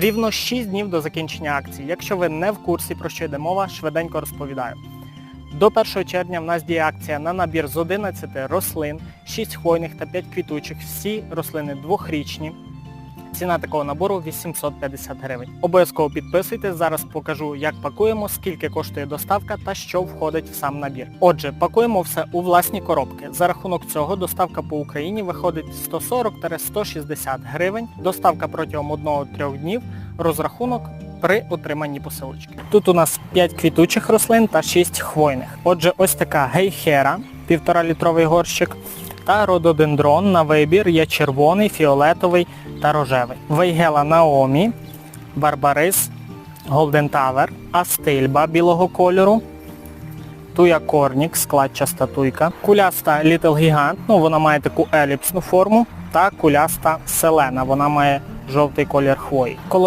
Рівно 6 днів до закінчення акції. Якщо ви не в курсі, про що йде мова, швиденько розповідаю. До 1 червня в нас діє акція на набір з 11 рослин, 6 хвойних та 5 квітучих. Всі рослини двохрічні. Ціна такого набору 850 гривень. Обов'язково підписуйтесь, зараз покажу, як пакуємо, скільки коштує доставка та що входить в сам набір. Отже, пакуємо все у власні коробки. За рахунок цього доставка по Україні виходить 140-160 гривень. Доставка протягом 1-3 днів, розрахунок при отриманні посилочки. Тут у нас 5 квітучих рослин та 6 хвойних. Отже, ось така гейхера, 1,5 літровий горщик, та рододендрон на вибір є червоний, фіолетовий та рожевий. Вейгела Наомі, Барбарис, Голден Тавер, Астильба білого кольору, Туя Корнік, складчаста туйка, куляста Літл Гігант, ну вона має таку еліпсну форму, та куляста Селена, вона має жовтий колір хвої.